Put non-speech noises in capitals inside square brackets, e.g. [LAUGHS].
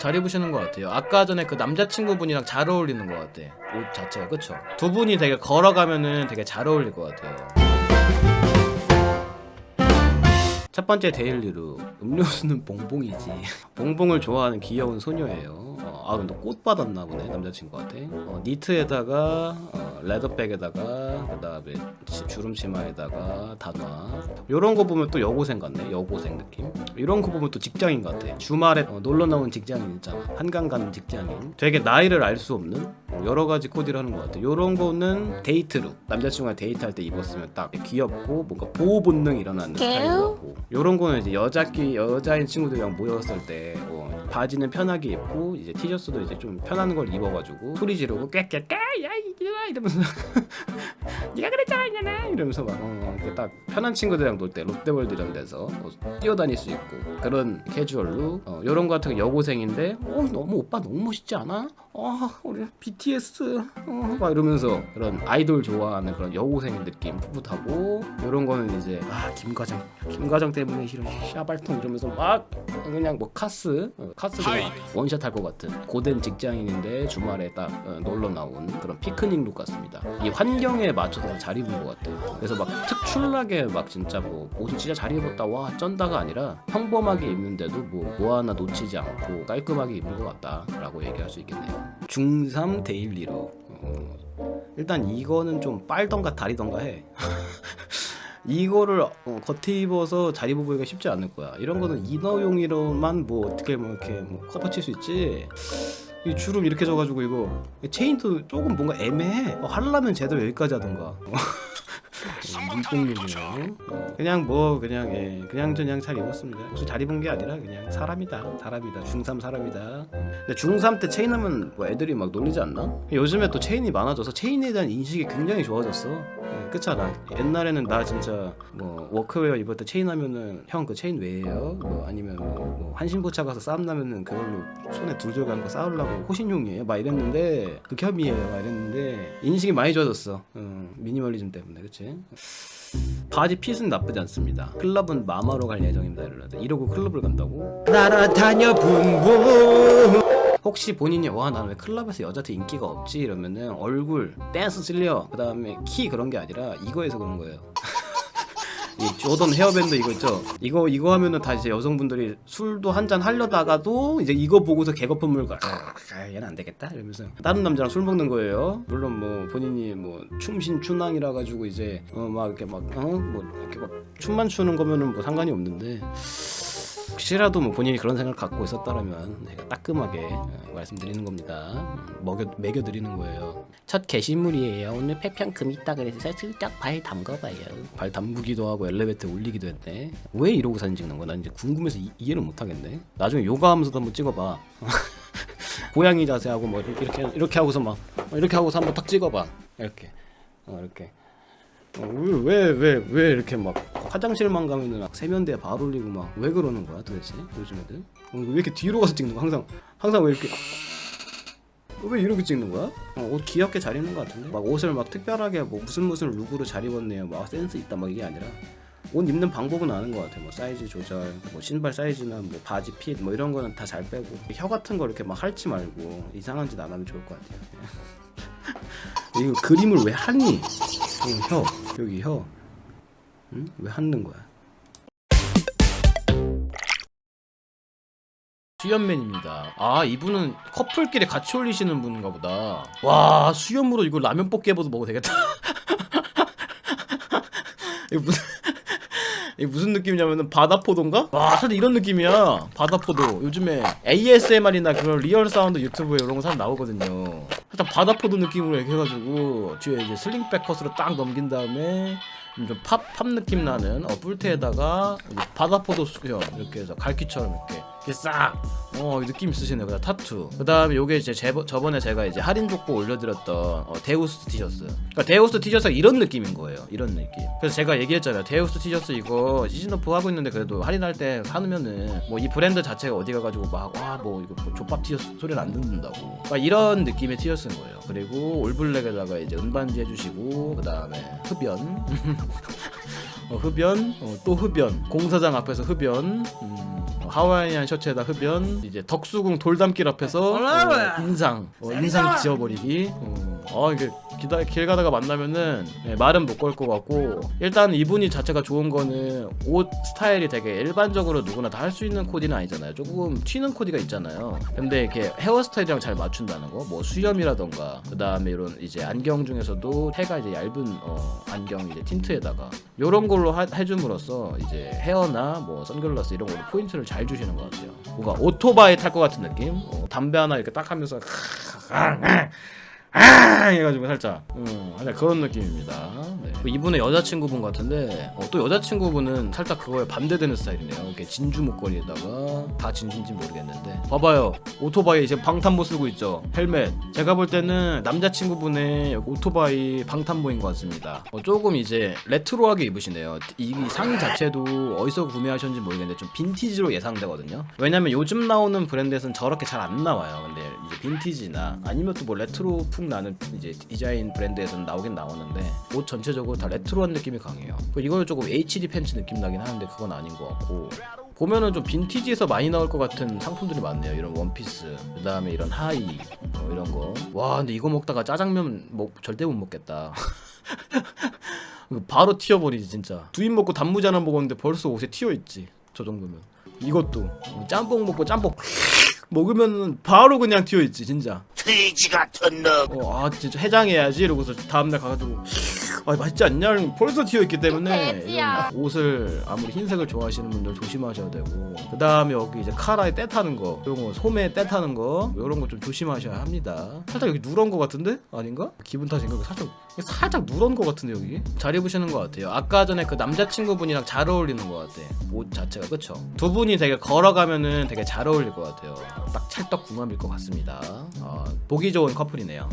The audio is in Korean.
잘 입으시는 것 같아요. 아까 전에 그 남자친구분이랑 잘 어울리는 것 같아. 옷 자체가 그쵸? 두 분이 되게 걸어가면은 되게 잘 어울릴 것 같아요. 첫 번째 데일리로 음료수는 봉봉이지. [LAUGHS] 봉봉을 좋아하는 귀여운 소녀예요. 어, 아 근데 꽃 받았나 보네 남자친구한테. 어, 니트에다가 어, 레더백에다가 그다음에 치- 주름 치마에다가 단화. 요런 거 보면 또 여고생 같네. 여고생 느낌. 이런 거 보면 또 직장인 같아. 주말에 어, 놀러 나온 직장인 있잖아. 한강 가는 직장인. 되게 나이를 알 수 없는 어, 여러 가지 코디를 하는 것 같아. 요런 거는 데이트룩. 남자친구랑 데이트할 때 입었으면 딱 귀엽고 뭔가 보호 본능이 일어나는 스타일인 것 같고. 요런 거는 이제 여자끼 여자인 친구들이랑 모였을 때 어, 바지는 편하게 입고 이제 티셔츠도 이제 좀 편한 걸 입어가지고 소리 지르고 꽥꽥꽥 야 이리와 이러면서 [LAUGHS] 네가 그랬잖아 이년아 이러면서 막 어, 딱 편한 친구들이랑 놀 때 롯데월드 이런 데서 어, 뛰어다닐 수 있고 그런 캐주얼룩 어, 요런 거 같은 거 여고생인데 어 너무 오빠 너무 멋있지 않아? 어 우리 BTS 어, 막 이러면서 그런 아이돌 좋아하는 그런 여고생 느낌 풋풋하고 요런 거는 이제 아 김과장 김과장 때문에 이런 샤발통 이러면서 막 그냥 뭐 카스 어, 카스 그냥 원샷 할 것 같은 고된 직장인인데 주말에 딱 어, 놀러 나온 그런 피크닉 룩 같습니다. 이 환경에 맞춰서 잘 입은 것 같아요. 그래서 막 특출나게 막 진짜 뭐 옷을 진짜 잘 입었다 와 쩐다가 아니라 평범하게 입는데도 뭐 뭐 하나 놓치지 않고 깔끔하게 입은 것 같다라고 얘기할 수 있겠네요. 중3 데일리로 어, 일단 이거는 좀 빨던가 다리던가 해 [LAUGHS] 이거를 어, 겉에 입어서 잘 입어보기가 쉽지 않을 거야. 이런 거는 이너용이로만 뭐 어떻게 뭐 이렇게 뭐 커버칠 수 있지. 이 주름 이렇게 져가지고 이거 체인도 조금 뭔가 애매해. 어, 하려면 제대로 여기까지 하던가. 눈뽕용이네. 그냥 뭐 그냥 예 그냥 저냥 잘 입었습니다. 혹시 잘 입은 게 아니라 그냥 사람이다 사람이다 중3 사람이다. 근데 중3 때 체인 하면 뭐 애들이 막 놀리지 않나? 요즘에 또 체인이 많아져서 체인에 대한 인식이 굉장히 좋아졌어. 예, 그렇잖아. 옛날에는 나 진짜 뭐 워크웨어 입을 때 체인 하면은 형 그 체인 왜예요? 뭐 아니면 뭐, 뭐 한신고차 가서 싸움 나면은 그걸로 손에 둘 들고 한거 싸우려고 호신용이에요? 막 이랬는데 극혐이에요. 막 이랬는데 인식이 많이 좋아졌어. 어, 미니멀리즘 때문에 그치? 바지 핏은 나쁘지 않습니다. 클럽은 마마로 갈 예정입니다. 이러는데 이러고 클럽을 간다고? 날아다녀 붕붕 혹시 본인이 와 나는 왜 클럽에서 여자한테 인기가 없지 이러면은 얼굴 댄스 실력 그 다음에 키 그런 게 아니라 이거에서 그런 거예요. 이 조던 헤어밴드 이거 있죠? 이거 이거 하면은 다 이제 여성분들이 술도 한 잔 하려다가도 이제 이거 보고서 개거품 물고 아, 아 얘는 안 되겠다 이러면서 다른 남자랑 술 먹는 거예요. 물론 뭐 본인이 뭐 춤신 춘왕이라 가지고 이제 어 막 이렇게 막어뭐 이렇게 막 춤만 추는 거면은 뭐 상관이 없는데 혹시라도 뭐 본인이 그런 생각 갖고 있었다라면 제가 따끔하게 어, 말씀드리는 겁니다. 음, 먹여 먹여 드리는 거예요. 첫 게시물이에요. 오늘 폐평금 있다 그래서 슬쩍 발 담궈봐요. 발 담그기도 하고 엘리베이터 올리기도 했네. 왜 이러고 사진 찍는 거야? 난 이제 궁금해서 이, 이해를 못 하겠네. 나중에 요가하면서도 한번 찍어봐. [LAUGHS] 고양이 자세하고 뭐 이렇게 이렇게, 하고서 막 어, 이렇게 하고서 한번 탁 찍어봐. 이렇게 어 이렇게. 왜왜 왜왜 이렇게 막 화장실만 가면은 막 세면대에 발 올리고 막 왜 그러는 거야 도대체? 요즘 애들? 어, 왜 이렇게 뒤로 가서 찍는 거야? 항상 항상 왜 이렇게 왜 이렇게 찍는 거야? 어, 옷 귀엽게 잘 입는 것 같은데? 막 옷을 막 특별하게 뭐 무슨 무슨 룩으로 잘 입었네요. 막 센스 있다. 막 이게 아니라 옷 입는 방법은 아는 것 같아. 뭐 사이즈 조절 뭐 신발 사이즈나 뭐 바지 핏 뭐 이런 거는 다 잘 빼고 혀 같은 거 이렇게 막 핥지 말고 이상한 짓 안 하면 좋을 것 같아요. [LAUGHS] 이거 그림을 왜 하니? 어, 혀. 여기 혀 응? 왜 하는 거야? 수연맨입니다. 아 이분은 커플끼리 같이 올리시는 분인가 보다. 와 수염으로 이거 라면 볶기 해봐도 먹어도 되겠다. [LAUGHS] 이거 무슨 이게 무슨 느낌이냐면은 바다포도인가? 와 사실 이런 느낌이야 바다포도 요즘에 ASMR이나 그런 리얼 사운드 유튜브에 이런 거 사람 나오거든요 살짝 바다포도 느낌으로 이렇게 해가지고 뒤에 이제 슬링백 컷으로 딱 넘긴 다음에 좀 팝 팝 느낌 나는 어, 뿔테에다가 이제 바다 포도 수염 이렇게 해서 갈퀴처럼 이렇게 이렇게 싹어 느낌 있으시네요. 그다음 타투. 그 다음에 요게 이제 제, 저번에 제가 이제 할인 족보 올려드렸던 어, 데우스 티셔츠. 그러니까 데우스 티셔츠가 이런 느낌인 거예요. 이런 느낌. 그래서 제가 얘기했잖아요. 데우스 티셔츠 이거 시즌 오프 하고 있는데 그래도 할인할 때 사놓으면은 뭐 이 브랜드 자체가 어디 가가지고 막 와 뭐 이거 뭐 족밥 티셔츠 소리를 안 듣는다고. 그러니까 이런 느낌의 티셔츠인 거예요. 그리고 올블랙에다가 이제 은반지 해주시고 그 다음에 흡연 [LAUGHS] 어, 흡연, 어, 또 흡연, 공사장 앞에서 흡연, 음, 어, 하와이안 셔츠에다 흡연, 이제 덕수궁 돌담길 앞에서 어, 인상, 어, 인상. 지워버리기. 어, 아 이게 기다, 길 가다가 만나면은 예, 말은 못 걸 것 같고. 일단 이분이 자체가 좋은 거는 옷 스타일이 되게 일반적으로 누구나 다 할 수 있는 코디는 아니잖아요. 조금 튀는 코디가 있잖아요. 근데 이렇게 헤어스타일이랑 잘 맞춘다는 거, 뭐 수염이라던가 그 다음에 이런 이제 안경 중에서도 해가 이제 얇은 어, 안경 이제 틴트에다가 이런 걸로 하- 해줌으로써 이제 헤어나 뭐 선글라스 이런 걸로 포인트를 잘 주시는 것 같아요. 뭔가 오토바이 탈 것 같은 느낌? 어, 담배 하나 이렇게 딱 하면서 아 해가지고 살짝 음, 살짝 그런 느낌입니다. 네. 이분의 여자친구분 같은데 어, 또 여자친구분은 살짝 그거에 반대되는 스타일이네요. 이렇게 진주 목걸이에다가 다 진주인지 모르겠는데 봐봐요 오토바이 지금 방탄모 쓰고 있죠 헬멧 제가 볼 때는 남자친구분의 오토바이 방탄모인 것 같습니다. 어, 조금 이제 레트로하게 입으시네요. 이 상의 자체도 어디서 구매하셨는지 모르겠는데 좀 빈티지로 예상되거든요. 왜냐면 요즘 나오는 브랜드에서는 저렇게 잘 안 나와요. 근데 이제 빈티지나 아니면 또 뭐 레트로 풍 나는 이제 디자인 브랜드에서는 나오긴 나오는데 옷 전체적으로 다 레트로한 느낌이 강해요. 그 이거는 조금 HD 팬츠 느낌 나긴 하는데 그건 아닌 것 같고 보면은 좀 빈티지에서 많이 나올 것 같은 상품들이 많네요. 이런 원피스, 그 다음에 이런 하이, 어, 이런 거. 와, 근데 이거 먹다가 짜장면 먹 절대 못 먹겠다. [LAUGHS] 바로 튀어버리지 진짜. 두 입 먹고 단무지 하나 먹었는데 벌써 옷에 튀어 있지. 저 정도면. 이것도 짬뽕 먹고 짬뽕 먹으면 바로 그냥 튀어 있지 진짜. 돼지 같은 놈. 어, 아 진짜 해장해야지 이러고서 다음날 가가지고 아 맛있지 않냐? 벌써 튀어있기 때문에. 이런 옷을 아무리 흰색을 좋아하시는 분들 조심하셔야 되고 그 다음에 여기 이제 카라에 때 타는 거 이런 거 소매에 때 타는 거 이런 거 좀 조심하셔야 합니다 살짝 여기 누런 거 같은데? 아닌가? 기분 탓인가? 살짝 살짝 누런 거 같은데 여기? 잘 입으시는 것 같아요 아까 전에 그 남자친구분이랑 잘 어울리는 것 같아 옷 자체가 그쵸? 두 분이 되게 걸어가면은 되게 잘 어울릴 것 같아요 딱 찰떡궁합일 것 같습니다 어, 보기 좋은 커플이네요